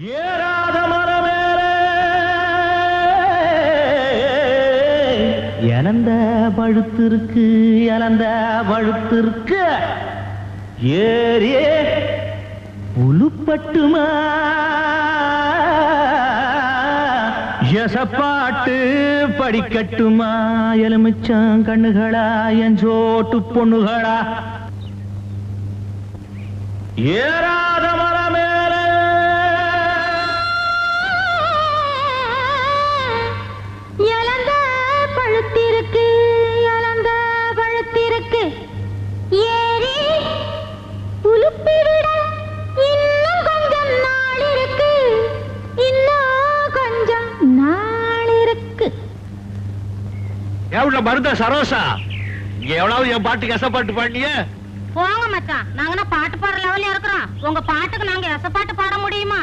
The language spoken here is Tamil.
ஏறாத மரமேலே. இழந்த பழுத்திருக்கு இழந்த பழுத்திருக்கு. ஏறியே புலுப்பட்டுமா. எசப்பாட்டு படிக்கட்டுமா. எலுமிச்சம் கண்ணுகளா என் சோட்டு பொண்ணுகளா. ஏறாத எவ்வளவு மருந்த சரோசா? எவ்வளவு என் பாட்டு எசப்பாட்டு பாடினிய? போங்க மச்சான். நாங்க பாட்டு பாடுற லெவல்ல இருக்கிறோம். உங்க பாட்டுக்கு நாங்க எசப்பாட்டு பாட முடியுமா?